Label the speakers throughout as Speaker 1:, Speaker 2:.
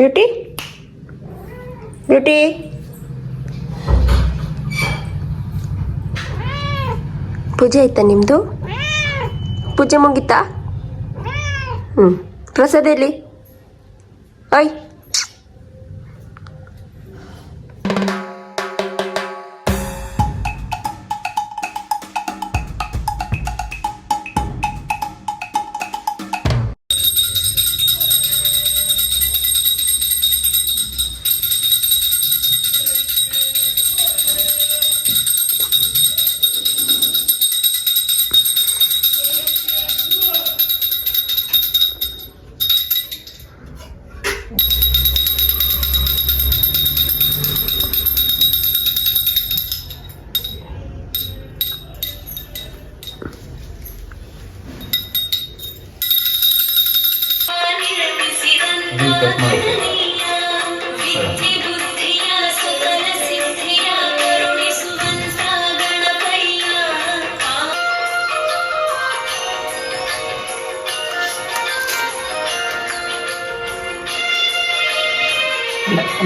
Speaker 1: Beauty beauty ಪೂಜೆ ಆಯ್ತಾ ನಿಮ್ಮದು ಪೂಜೆ ಮುಗೀತಾ? ಹ್ಞೂ ಪ್ರಸಾದ ಎಲ್ಲಿ? ಓಯ್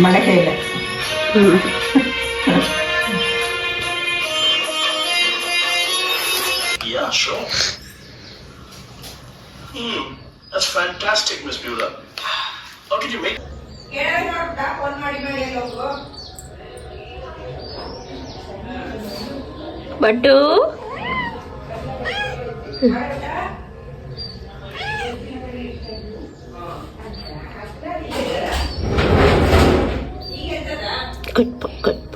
Speaker 1: மலகையில்
Speaker 2: Yeah, sure. Hmm, that's fantastic, Miss Bueller. How did you make?
Speaker 3: ಮಾಡಿ ಮಾಡಿ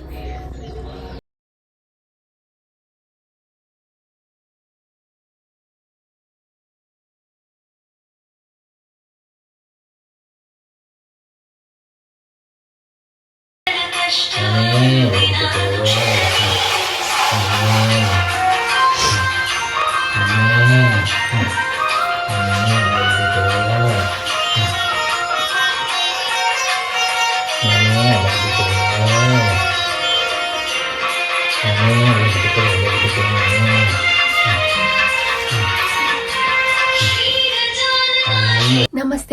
Speaker 3: ಎಲ್ಲ ಹೋಗು
Speaker 1: ಬಡ್ಡು ಕಟ್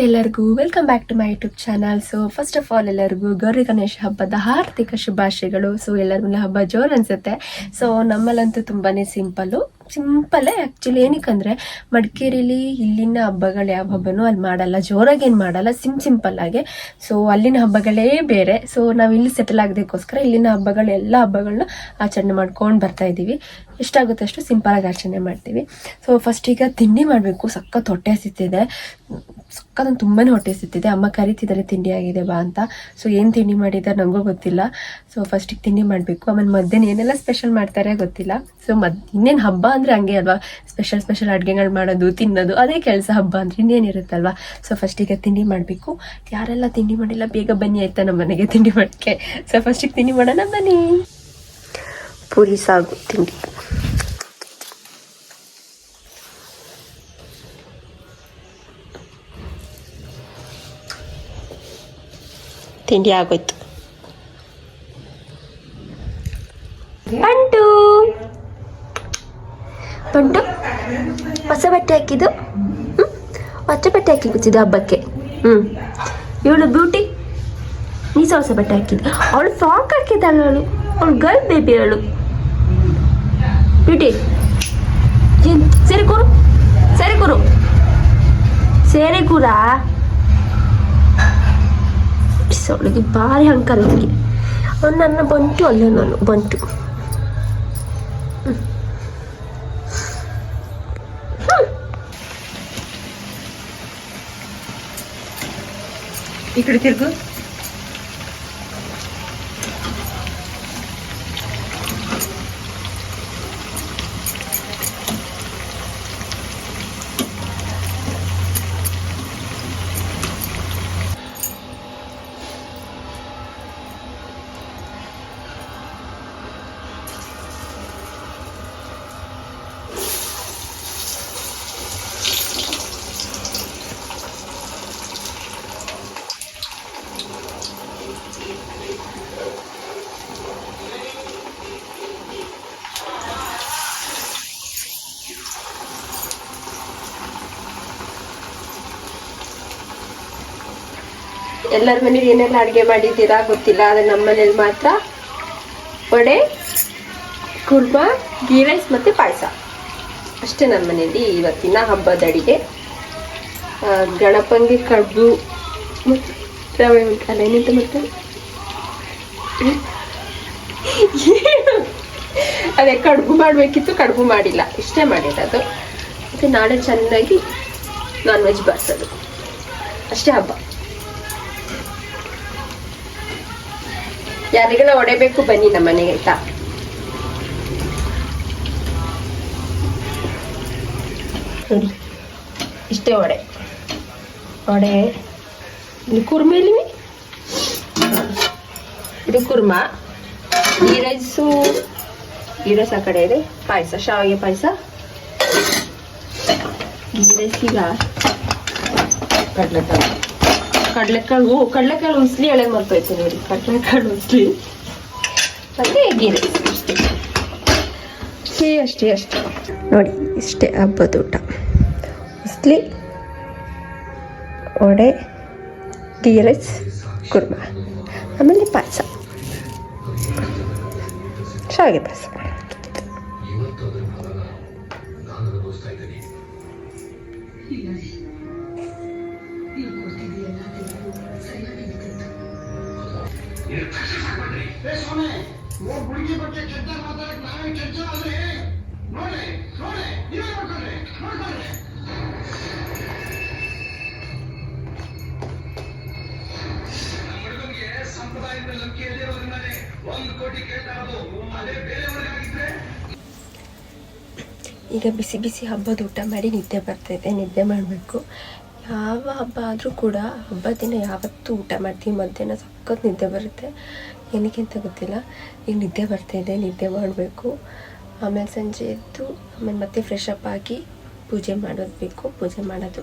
Speaker 1: ಎಲ್ಲರಿಗೂ welcome back to my YouTube channel so first of all ಎಲ್ಲರಿಗೂ ಗೌರಿ ಗಣೇಶ ಹಬ್ಬದ ಹಾರ್ದಿಕ ಶುಭಾಶಯಗಳು. ಸೊ ಎಲ್ಲರಿಗೂ ಹಬ್ಬ ಜೋರು ಅನ್ಸುತ್ತೆ. ಸೊ ನಮ್ಮಲ್ಲಂತೂ ತುಂಬಾನೇ ಸಿಂಪಲ್ಲು ಸಿಂಪಲ್ಲೇ ಆ್ಯಕ್ಚುಲಿ ಏನಕ್ಕಂದ್ರೆ, ಮಡಿಕೇರಿಲಿ ಇಲ್ಲಿನ ಹಬ್ಬಗಳು ಯಾವ ಹಬ್ಬನೂ ಅಲ್ಲಿ ಮಾಡಲ್ಲ. ಜೋರಾಗಿ ಏನು ಮಾಡಲ್ಲ ಸಿಂ ಸಿಂಪಲ್ ಆಗಿ. ಸೊ ಅಲ್ಲಿನ ಹಬ್ಬಗಳೇ ಬೇರೆ. ಸೊ ನಾವು ಇಲ್ಲಿ ಸೆಟಲ್ ಆಗದಕ್ಕೋಸ್ಕರ ಇಲ್ಲಿನ ಹಬ್ಬಗಳು, ಎಲ್ಲ ಹಬ್ಬಗಳನ್ನ ಆಚರಣೆ ಮಾಡ್ಕೊಂಡು ಬರ್ತಾ ಇದ್ದೀವಿ ಎಷ್ಟಾಗುತ್ತೆ ಅಷ್ಟು ಸಿಂಪಲಾಗಿ ಆಚರಣೆ ಮಾಡ್ತೀವಿ. ಸೊ ಫಸ್ಟ್ ಈಗ ತಿಂಡಿ ಮಾಡಬೇಕು. ಸಖತ್ ಹೊಟ್ಟೆ ಹಸಿತಿದೆ. ಸಖತ್ ತುಂಬಾ ಹೊಟ್ಟೆ ಸುತ್ತಿದೆ ಅಮ್ಮ ಕರಿತಿದ್ದಾರೆ ತಿಂಡಿ ಆಗಿದೆ ಬಾ ಅಂತ. ಸೊ ಏನು ತಿಂಡಿ ಮಾಡಿದ್ದಾರೆ ನನಗೂ ಗೊತ್ತಿಲ್ಲ. ಸೊ ಫಸ್ಟಿಗೆ ತಿಂಡಿ ಮಾಡಬೇಕು. ಆಮೇಲೆ ಮಧ್ಯಾಹ್ನ ಏನೆಲ್ಲ ಸ್ಪೆಷಲ್ ಮಾಡ್ತಾರೆ ಗೊತ್ತಿಲ್ಲ. ಸೊ ಮದ್, ಇನ್ನೇನು ಹಬ್ಬ ಅಂದರೆ ಹಂಗೆ ಅಲ್ವಾ? ಸ್ಪೆಷಲ್ ಸ್ಪೆಷಲ್ ಅಡುಗೆಗಳು ಮಾಡೋದು, ತಿನ್ನೋದು, ಅದೇ ಕೆಲಸ ಹಬ್ಬ ಅಂದರೆ ಇನ್ನೇನಿರುತ್ತಲ್ವಾ ಸೊ ಫಸ್ಟಿಗೆ ತಿಂಡಿ ಮಾಡಬೇಕು. ಯಾರೆಲ್ಲ ತಿಂಡಿ ಮಾಡಿಲ್ಲ, ಬೇಗ ಬನ್ನಿ ಆಯ್ತಾ ನಮ್ಮ ಮನೆಗೆ ತಿಂಡಿ ಮಾಡೋಕ್ಕೆ ಸೊ ಫಸ್ಟಿಗೆ ತಿಂಡಿ ಮಾಡೋಣ, ಬನ್ನಿ. ಪೂರಿ ಸಾಗು ತಿಂಡಿ. ತಿಂಡಿ ಆಗೋಯ್ತು. ಬಂಟು. ಬಂಟು ಹೊಸ ಬಟ್ಟೆ ಹಾಕಿದ್ದು? ಹೊಸ ಬಟ್ಟೆ ಹಾಕಿ ಕೂತಿದ್ದು ಹಬ್ಬಕ್ಕೆ. ಹ್ಞೂ ಇವಳು ಬ್ಯೂಟಿ ನೀಸ ಹೊಸ ಬಟ್ಟೆ ಹಾಕಿದ್ದು. ಅವಳು ಫ್ರಾಕ್ ಹಾಕಿದ್ದಾಳು ಅವಳು. ಅವಳು ಗರ್ಲ್ ಬೇಬಿ ಅವಳು. ಬ್ಯೂಟಿ. ಸರಿ ಕೂರು ಸರಿ ಕೂರು. ಸೇರಿ ಕೂರಾ? ಅವಳಿಗೆ ಭಾರಿ ಅಹಂಕಾರ ಅವಳಿಗೆ ಅವ್ನು ನನ್ನ ಬಂಟು ಅಲ್ಲ ನಾನು ಬಂಟು ಹ್ಮ್. ಹ್ಮ್. ಎಲ್ಲರ ಮನೇಲಿ ಏನೆಲ್ಲ ಅಡುಗೆ ಮಾಡಿದ್ದೀರಾ ಗೊತ್ತಿಲ್ಲ, ಆದರೆ ನಮ್ಮ ಮನೇಲಿ ಮಾತ್ರ ವಡೆ, ಕುರ್ಮಾ ಗೀ ರೈಸ್ ಮತ್ತು ಪಾಯಸ. ಅಷ್ಟೇ ನಮ್ಮ ಮನೇಲಿ ಇವತ್ತಿನ ಹಬ್ಬದ ಅಡಿಗೆ. ಗಣಪಂಗೆ ಕಡುಬು ಮತ್ತು ರವೆ ಉಂಟಲ್ಲ ಏನಂತ ಮತ್ತೆ ಅದೇ, ಕಡುಬು ಮಾಡಬೇಕಿತ್ತು, ಕಡುಬು ಮಾಡಿಲ್ಲ. ಇಷ್ಟೇ ಮಾಡಿರೋದು ಮತ್ತು ನಾಳೆ ಚೆನ್ನಾಗಿ ನಾನ್ ವೆಜ್ ಬರ್ಸೋದು ಅಷ್ಟೇ ಹಬ್ಬ. ಯಾರಿಗೆಲ್ಲ ಹೊಡೆಬೇಕು ಬನ್ನಿ ನಮ್ಮ ಮನೆಗೆ, ಆಯ್ತಾ? ಇಷ್ಟೇ ಒಡೆ ಒಡೆ ಇದು ಕುರ್ಮ ಇದು ಕುರ್ಮಾ. ಈ ರೈಸು, ಈ ರೈಸ್ ಆ ಕಡೆ ಇದೆ. ಪಾಯಸ, ಶಾವಿಗೆ ಪಾಯಸ. ಗೀ ರೈಸ್ ಈಗ ಕಡಲೆಕಾಳು ಕಡಲೆಕಾಳು ಓ, ಕಡಲೆಕಾಳು ಉಸ್ಲಿ ಎಳೆ ಮರ್ತೋಯ್ತು ನೋಡಿ, ಕಡಲೆಕಾಳು ಉಸ್ಲಿ. ಮತ್ತೆ ಗೀ ರೈಸ್ ಅಷ್ಟೇ ಅಷ್ಟೇ ಅಷ್ಟೇ. ನೋಡಿ, ಇಷ್ಟೇ ಹಬ್ಬದ ಊಟ. ಉಸ್ಲಿ, ವಡೆ ಗೀ ರೈಸ್ ಕುರ್ಮಾ. ಆಮೇಲೆ ಪಾಯಸ. ಶಾವಿಗೆ ಪಾಯಸ. ಈಗ ಬಿಸಿ ಬಿಸಿ ಹಬ್ಬದ ಊಟ ಮಾಡಿ ನಿದ್ದೆ ಬರ್ತಾಯಿದೆ ನಿದ್ದೆ ಮಾಡಬೇಕು. ಯಾವ ಹಬ್ಬ ಆದರೂ ಕೂಡ ಹಬ್ಬ ದಿನ ಯಾವತ್ತೂ ಊಟ ಮಾಡ್ತೀವಿ. ಮಧ್ಯಾಹ್ನ ಸಖತ್ ನಿದ್ದೆ ಬರುತ್ತೆ. ಏನಕ್ಕೆ ಅಂತ ಗೊತ್ತಿಲ್ಲ. ಈಗ ನಿದ್ದೆ ಬರ್ತಾಯಿದೆ ನಿದ್ದೆ ಮಾಡಬೇಕು. ಆಮೇಲೆ ಸಂಜೆ ಎದ್ದು, ಆಮೇಲೆ ಮತ್ತೆ ಫ್ರೆಶ್ ಅಪ್ ಆಗಿ ಪೂಜೆ ಮಾಡೋದು ಬೇಕು. ಪೂಜೆ ಮಾಡೋದು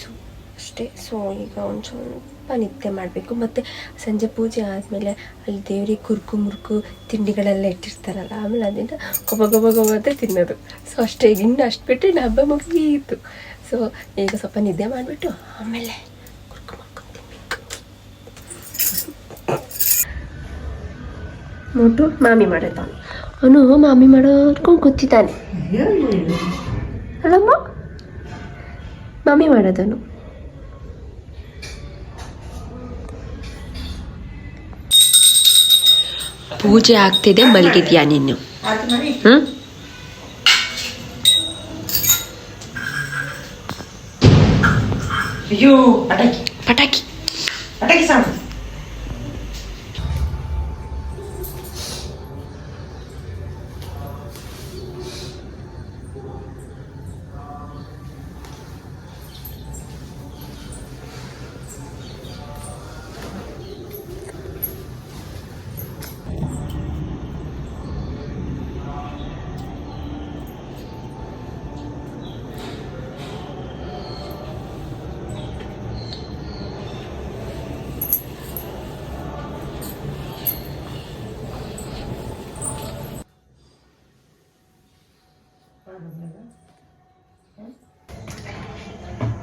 Speaker 1: ಸೊ, ಅಷ್ಟೇ. ಸೊ ಈಗ ಒಂದು ಸ್ವಲ್ಪ ನಿದ್ದೆ ಮಾಡಬೇಕು. ಮತ್ತು ಸಂಜೆ ಪೂಜೆ ಆದಮೇಲೆ ಅಲ್ಲಿ ದೇವ್ರಿಗೆ ಕುರ್ಕು ಮುರುಕು ತಿಂಡಿಗಳೆಲ್ಲ ಇಟ್ಟಿರ್ತಾರಲ್ಲ, ಆಮೇಲೆ ಅದನ್ನು ಗೊಬ್ಬ ಗೊಬ್ಬ ಗೊಬ್ಬ ಅಂತ ತಿನ್ನೋದು. ಸೊ ಅಷ್ಟೇ. ಇನ್ನು ಅಷ್ಟು ಬಿಟ್ಟರೆ ಹಬ್ಬ ಮುಗಿಯಿತು ಸೊ ಈಗ ಸ್ವಲ್ಪ ನಿದ್ದೆ ಮಾಡಿಬಿಟ್ಟು ಆಮೇಲೆ ನೋಟು ಮಾಮಿ ಮಾಡಿದ್ದಾನೆ ಅವನು. ಮಾಮಿ ಮಾಡೋರ್ಕೊಂಡು ಕೂತಿದ್ದಾನೆ. ಅಲ್ಲಮ್ಮ? ಮಾಮಿ ಮಾಡೋದನು ಪೂಜೆ ಆಗ್ತಿದೆ, ಮಲಗಿದ್ಯಾ ನೀನು
Speaker 3: ビュ
Speaker 1: ー、
Speaker 3: あた
Speaker 1: き。
Speaker 3: あたき。あさん。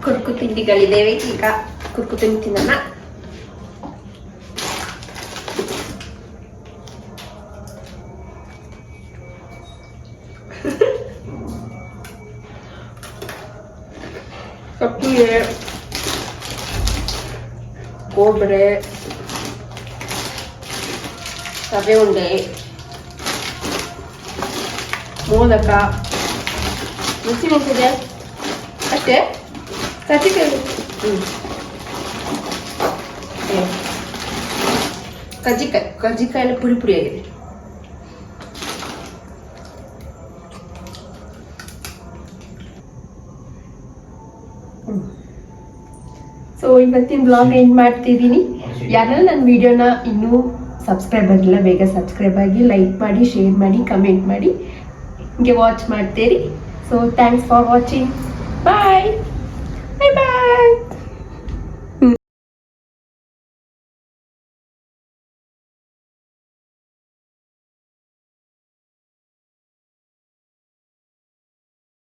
Speaker 1: ಕುರ್ಕು ತಿಂಡಿಗಳಿದ್ದೇವೆ ಈಗ ಕುರ್ಕು ತಿಂಡಿ ತಿನ್ನೋಣ ಕಪ್ಪಿಗೆ ಕೋಡ್ಬಳೆ ರವೆ ಉಂಡೆ ಮೋದಕ ರುಚಿ ನಿಂತಿದೆ ಅಷ್ಟೇ? ಕಜ್ಜಿಕಾಯಿ ಹ್ಞೂ ಕಜ್ಜಿಕಾಯಿ ಕಜ್ಜಿಕಾಯಿ ಎಲ್ಲ ಪುಡಿ ಪುಡಿ ಆಗಿದೆ. ಸೊ ಇವತ್ತಿನ ಬ್ಲಾಗ್ ಎಂಡ್ ಮಾಡ್ತಿದ್ದೀನಿ. ಯಾರೆಲ್ಲ ನನ್ನ ವಿಡಿಯೋನ ಇನ್ನೂ ಸಬ್ಸ್ಕ್ರೈಬ್ ಆಗಿಲ್ಲ, ಬೇಗ ಸಬ್ಸ್ಕ್ರೈಬ್ ಆಗಿ ಲೈಕ್ ಮಾಡಿ ಶೇರ್ ಮಾಡಿ ಕಮೆಂಟ್ ಮಾಡಿ. ಹಿಂಗೆ ವಾಚ್ ಮಾಡ್ತೀರಿ. So thanks for watching. Bye. Bye bye.